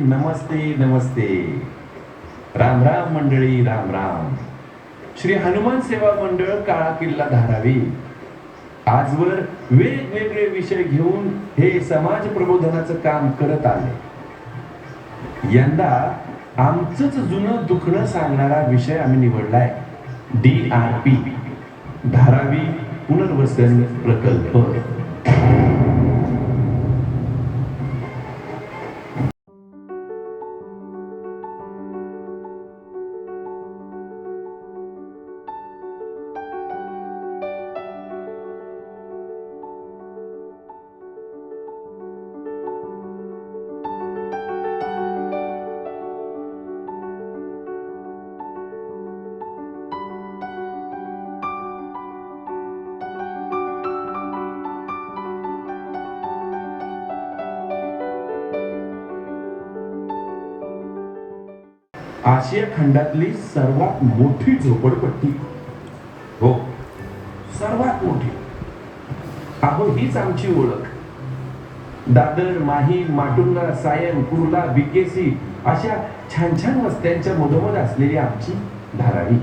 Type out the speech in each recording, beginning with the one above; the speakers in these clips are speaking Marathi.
नमस्ते नमस्ते. राम राम मंडळी राम राम. श्री हनुमान सेवा मंडळ काळा किल्ला धारावी. आजवर वेगवेगळे विषय घेऊन हे समाज प्रबोधनाचं काम करत आले. यंदा आमचंच जुनं दुखणं सांगणारा विषय आम्ही निवडलाय. डी आर पी धारावी पुनर्वसन प्रकल्प. आशिया खंडातली सर्वात मोठी झोपडपट्टी. हो सर्वात मोठी. अहो हीच आमची ओळख. दादर माही माटुंगा सायन कुर्ला बिकेसी अशा छान छान वस्त्यांच्या मधोमध असलेली आमची धारावी.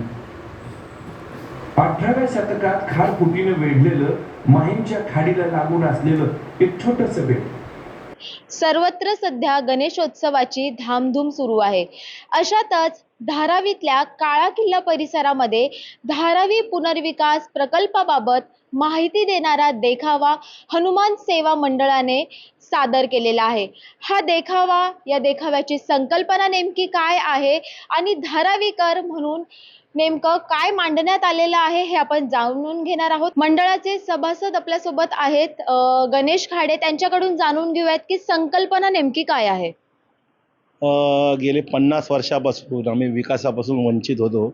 अठराव्या शतकात खारफुटीनं वेढलेलं माहीमच्या खाडीला लागून असलेलं एक छोटस बेट. सर्वत्र सध्या गणेशोत्सवाची धामधूम सुरू आहे. अशातच धारावीतल्या काळा किल्ला परिसरामध्ये धारावी पुनर्विकास प्रकल्पाबाबत माहिती देणारा देखावा हनुमान सेवा मंडळाने सादर केलेला आहे. हा देखावा या देखाव्याची संकल्पना नेमकी काय आहे आणि धारावीकर म्हणून नेमकं काय मांडण्यात आलेलं आहे हे आपण जाणून घेणार आहोत. मंडळाचे सभासद आपल्यासोबत आहेत गणेश खाडे. त्यांच्याकडून जाणून घेऊयात की संकल्पना नेमकी काय आहे? गेले पन्नास वर्षापासून आम्ही विकासापासून वंचित होतो.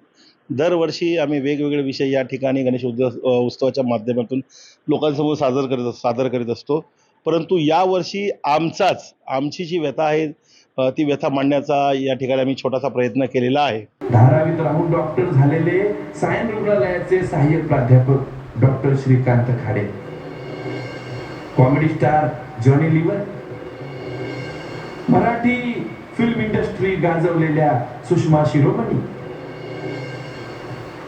दरवर्षी आम्ही वेगवेगळे विषय या ठिकाणी गणेश उत्सव उत्सवाच्या माध्यमातून लोकांसमोर सादर करीत सादर करीत असतो. परंतु यावर्षी आमचाच आमची जी व्यथा आहे ती व्यथा मांडण्याचा या ठिकाणी आम्ही छोटासा प्रयत्न केलेला आहे. धारावीत राहून डॉक्टर झालेले सायन रुग्णालयाचे सहाय्यक प्राध्यापक doctor Shrikant Khade. Comedy star Johnny Lever Marathi film industry गाजवलेल्या सुषमा शिरोमणी.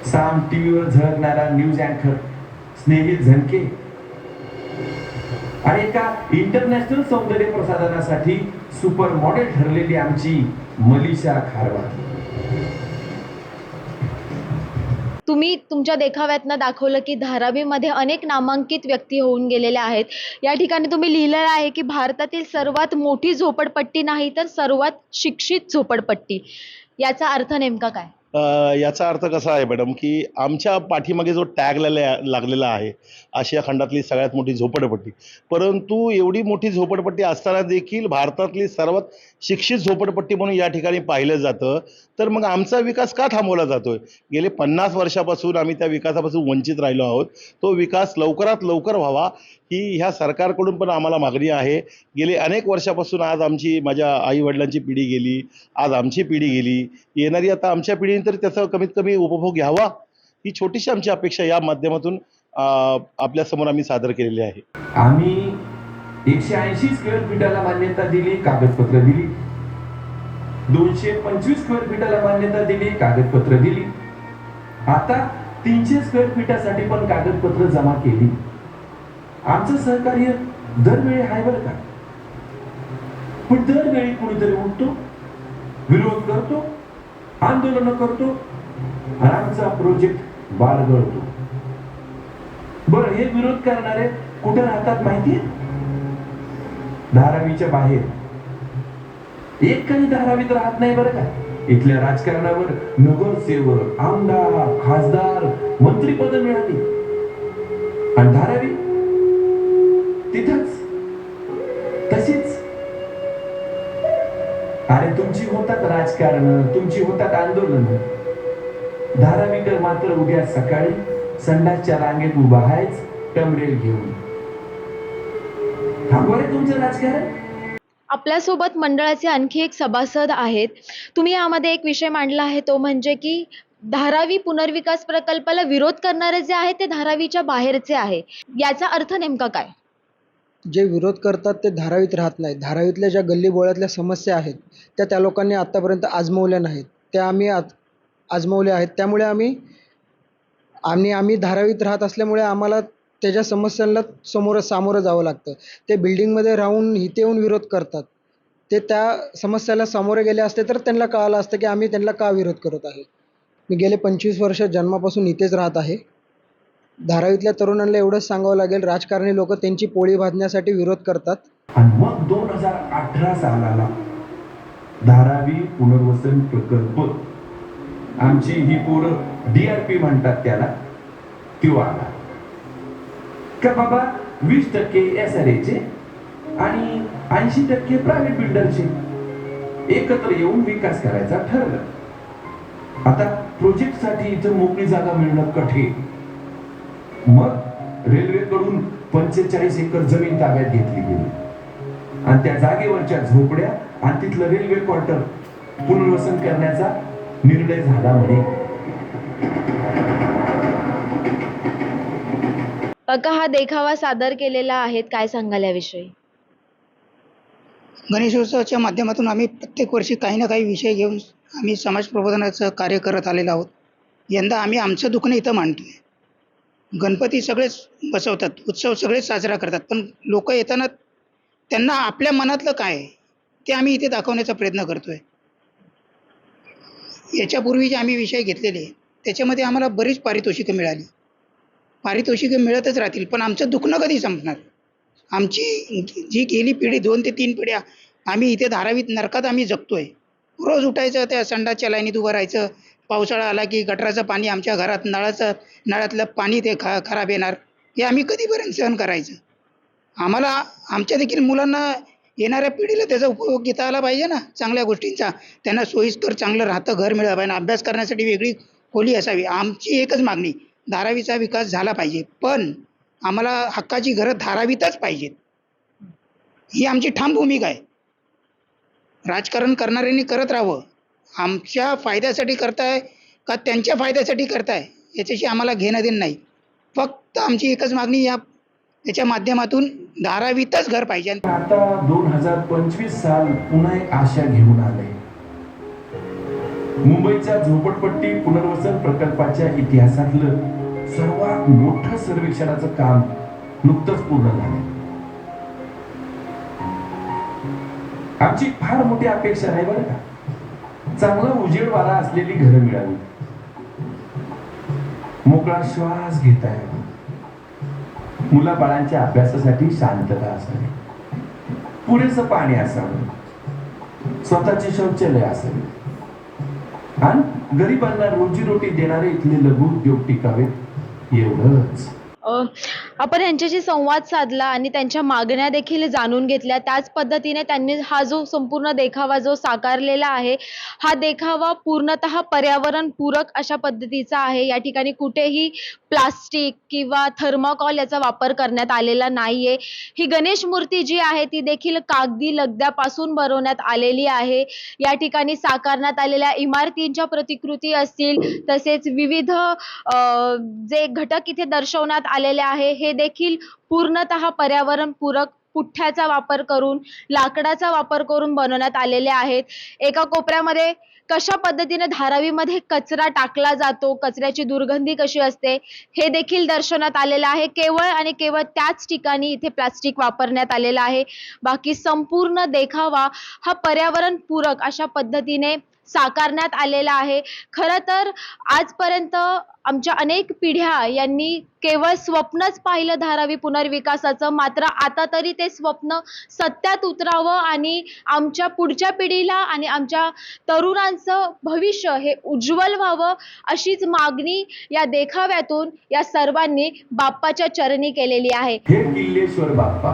साम टीव्हीवर झळकणारा न्यूज अँकर स्नेहित झनके. आणि एका इंटरनॅशनल सौंदर्य प्रसाधनासाठी सुपर मॉडेल ठरलेली आमची मलिशा खारवा तुम्ही तुमच्या देखाव्यातनं दाखवलं की धारावीमध्ये अनेक नामांकित व्यक्ती होऊन गेलेल्या आहेत. या ठिकाणी तुम्ही लिहिलेलं आहे की भारतातील सर्वात मोठी झोपडपट्टी नाही तर सर्वात शिक्षित झोपडपट्टी. याचा अर्थ नेमका काय? याचा अर्थ कसा आहे मॅडम की आमच्या पाठीमागे जो टॅग लागलेला आहे आशिया खंडातली सगळ्यात मोठी झोपडपट्टी. परंतु एवढी मोठी झोपडपट्टी असताना देखील भारतातली सर्वात शिक्षित झोपडपट्टी म्हणून या ठिकाणी पाहिलं जातं तर मग आमचा विकास का थांबवला जातोय? गेले पन्नास वर्षापासून आम्ही त्या विकासापासून वंचित राहिलो आहोत. तो विकास लवकरात लवकर व्हावा ही ह्या सरकारकडून पण आम्हाला मागणी आहे. गेले अनेक वर्षापासून आज आमची माझ्या आई वडिलांची पिढी गेली आज आमची पिढी गेली. येणारी आता आमच्या पिढी तरी त्याचा कमीत कमी उपभोग घ्यावा. ही छोटीशी आमची अपेक्षा या माध्यमातून आपल्यासमोर आम्ही सादर केलेली आहे. आम्ही एकशे ऐंशी स्क्वेअर फीटाला मान्यता दिली कागदपत्र दिली. दोनशे पंचवीस स्क्वेअर फीटाला मान्यता दिली कागदपत्र दिली. आता तीनशे स्क्वेअर फीटासाठी पण कागदपत्र जमा केली. आमचं सहकार्य दरवेळी आहे बरं का? पण दरवेळी कुणीतरी उठतो विरोध करतो आंदोलन करतो आणि आमचा प्रोजेक्ट बाळगळतो बर हे विरोध करणारे कुठे राहतात माहितीये? धारावीच्या बाहेर. एक काही धारावीत राहत नाही बरं का? इथल्या राजकारणावर नगरसेवक आमदार खासदार मंत्रीपद मिळाली. आणि धारावी तुमची होतात राजकारण तुमची होतात आंदोलन. धारावीकर मात्र उद्या सकाळी संडासच्या रांगेत उभा आहेच टमरेल घेऊन. थांबवा रे तुमचं राजकारण? आपल्यासोबत मंडळाचे आणखी एक सभासद आहेत. तुम्ही यामध्ये एक विषय मांडला आहे तो म्हणजे की धारावी पुनर्विकास प्रकल्पाला विरोध करणारे जे आहे ते धारावीच्या बाहेरचे आहे. याचा अर्थ नेमका काय? जे विरोध करतात ते धारावीत राहत नाहीत. धारावीतल्या ज्या गल्लीबोळातल्या समस्या आहेत त्या त्या लोकांनी आत्तापर्यंत आजमावल्या नाहीत. त्या आम्ही आज आजमावल्या आहेत. त्यामुळे आम्ही आणि आम्ही धारावीत राहत असल्यामुळे आम्हाला त्याच्या समस्यांना समोर सामोरं जावं लागतं. ते बिल्डिंगमध्ये राहून इथे येऊन विरोध करतात. ते त्या समस्याला सामोरे गेले असते तर त्यांना कळालं असतं की आम्ही त्यांना का विरोध करत आहे? मी गेले पंचवीस वर्ष जन्मापासून इथेच राहत आहे. धारावीतल्या तरुणांना एवढंच सांगावं लागेल राजकारणी लोक त्यांची पोळी भाजण्यासाठी विरोध करतात. आणि मग दोन हजार अठरा सालाला धारावी पुनर्वसन प्रकल्प आमची ही पोरं डीआरपी म्हणतात त्याला तो आला. का बाबा? वीस टक्के एस आर एचे आणि ऐंशी टक्के प्रायव्हेट बिल्डरचे एकत्र येऊन विकास करायचा ठरलं. आता प्रोजेक्टसाठी इथं मोकळी जागा मिळणं कठीण. मग रेल्वेकडून पंचेचाळीस एकर जमीन ताब्यात घेतली गेली. आणि त्या जागेवरच्या झोपड्या आणि तिथलं रेल्वे क्वार्टर पुनर्वसन करण्याचा निर्णय झाला म्हणे. काका हा देखावा सादर केलेला आहे काय सांगाल याविषयी? गणेशोत्सवाच्या माध्यमातून आम्ही प्रत्येक वर्षी काही ना काही विषय घेऊन आम्ही समाज प्रबोधनाचं कार्य करत आलेलो आहोत. यंदा आम्ही आमचं दुखणं इथं मांडतोय. गणपती सगळेच बसवतात उत्सव सगळेच साजरा करतात. पण लोक येताना त्यांना आपल्या मनातलं काय आहे ते आम्ही इथे दाखवण्याचा प्रयत्न करतोय. याच्यापूर्वी जे आम्ही विषय घेतलेले त्याच्यामध्ये आम्हाला बरीच पारितोषिकं मिळाली. पारितोषिकं मिळतच राहतील पण आमचं दुखणं कधी संपणार? आमची जी गेली पिढी दोन ते तीन पिढ्या आम्ही इथे धारावीत नरकात आम्ही जगतोय. रोज उठायचं त्या संडाच्या लाईनीत उभं राहायचं पावसाळा आला की गटराचं पाणी आमच्या घरात नळाचं नळातलं पाणी ते ख खराब येणार. हे आम्ही कधीपर्यंत सहन करायचं? आम्हाला आमच्या देखील मुलांना येणाऱ्या पिढीला त्याचा उपयोग घेता आला पाहिजे ना चांगल्या गोष्टींचा. त्यांना सोयीस्कर चांगलं राहतं घर मिळालं पाहिजे अभ्यास करण्यासाठी वेगळी खोली असावी. आमची एकच मागणी धारावीचा विकास झाला पाहिजे. पण आम्हाला हक्काची घरं धारावीतच पाहिजेत. ही आमची ठाम भूमिका आहे. राजकारण करणाऱ्यांनी करत राहावं. आमच्या फायद्यासाठी करताय का त्यांच्या फायद्यासाठी करताय? याच्याशी आम्हाला घेणं देणं नाही. फक्त आमची एकच मागणी या याच्या माध्यमातून धारावीतच घर पाहिजे. आता दोन हजार पंचवीस साल पुन्हा एक आशा घेऊन आले. मुंबईच्या झोपडपट्टी पुनर्वसन प्रकल्पाच्या इतिहासातलं सर्वात मोठं सर्वेक्षणाचं काम नुकतंच पूर्ण झालं आमची फार मोठी अपेक्षा नाही बरं का? चांगला उजेड वारा असलेली घरं मिळावी मोकळा श्वास घेता यावा मुलाबाळांच्या अभ्यासासाठी शांतता असावी. पुरेसं पाणी असावं. स्वतःचे शौचालय असावे. आणि गरिबांना रोजीरोटी देणारे इथले लघु उद्योग टिकावेत एवढंच. आपण यांच्याशी संवाद साधला आणि त्यांच्या मागण्या देखील जाणून घेतल्या. त्याच पद्धतीने त्यांनी हा जो संपूर्ण देखावा जो साकारलेला आहे हा देखावा पूर्णतः पर्यावरण पूरक अशा पद्धतीचा आहे. या ठिकाणी कुठेही प्लास्टिक किंवा थर्माकॉल याचा वापर करण्यात आलेला नाहीये. ही गणेश मूर्ती जी आहे ती देखील कागदी लगद्यापासून बनवण्यात आलेली आहे. या ठिकाणी साकारण्यात आलेल्या इमारतींच्या प्रतिकृती असतील तसेच विविध जे घटक इथे दर्शवण्यात आलेले आहे हे देखील पूर्णतः पर्यावरण पूरक पुठ्ठ्याचा वापर करून लाकडाचा वापर करून बनवण्यात आलेले आहेत. एका कोपऱ्यामध्ये कशा पद्धतीने धारावीमध्ये कचरा टाकला जातो कचऱ्याची दुर्गंधी कशी असते हे देखील दर्शवण्यात आलेलं आहे. केवळ आणि केवळ त्याच ठिकाणी इथे प्लास्टिक वापरण्यात आलेलं आहे. बाकी संपूर्ण देखावा हा पर्यावरण पूरक अशा पद्धतीने साकारण्यात आलेला आहे. खरं तर आजपर्यंत आमच्या अनेक पिढ्या यांनी केवळ स्वप्नच पाहिलं धारावी पुनर्विकासाचं मात्र आता तरी ते स्वप्न सत्यात उतरावं आणि आमच्या पुढच्या पिढीला आणि आमच्या तरुणांचं भविष्य हे उज्ज्वल व्हावं अशीच मागणी या देखाव्यातून या सर्वांनी बाप्पाच्या चरणी केलेली आहे. किल्लेश्वर बाप्पा.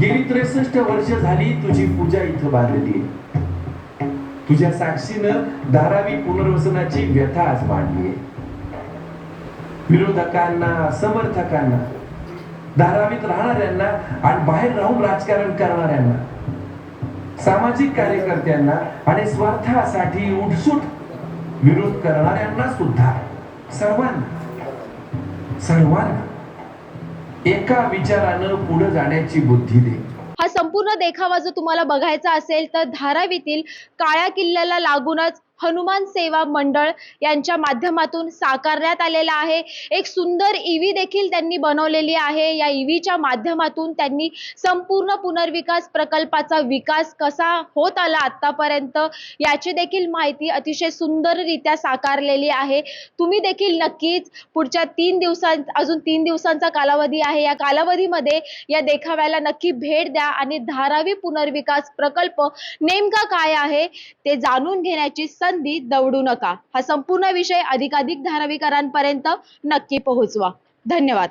गेली त्रेसष्ट वर्ष झाली तुझी पूजा इथं बांधली तुझ्या साक्षीनं धारावी पुनर्वसनाची व्यथा आज मांडली विरोधकांना समर्थकांना धारावीत राहणाऱ्यांना आणि बाहेर राहून राजकारण करणाऱ्यांना सामाजिक कार्यकर्त्यांना आणि स्वार्थासाठी उठसूट विरोध करणाऱ्यांना सुद्धा सर्वांना सर्वांना एका विचारानं पुढे जाण्याची बुद्धी दे. हा संपूर्ण देखावा जर तुम्हाला बघायचा असेल तर धारावीतील काळ्या किल्ल्याला लागूनच हनुमान सेवा मंडळ यांच्या माध्यमातून साकारण्यात आलेला आहे. एक सुंदर ईव्ही देखील त्यांनी बनवलेली आहे. या ईव्हीच्या माध्यमातून त्यांनी संपूर्ण पुनर्विकास प्रकल्पाचा विकास कसा होत आला आतापर्यंत याची देखील माहिती अतिशय सुंदररित्या साकारलेली आहे. तुम्ही देखील नक्कीच पुढच्या तीन दिवसां अजून तीन दिवसांचा कालावधी आहे. या कालावधीमध्ये या देखाव्याला नक्की भेट द्या आणि धारावी पुनर्विकास प्रकल्प नेमका काय आहे ते जाणून घेण्याची संधी दवडू नका. हा संपूर्ण विषय अधिकाधिक धारावीकरांपर्यंत नक्की पोहोचवा. धन्यवाद.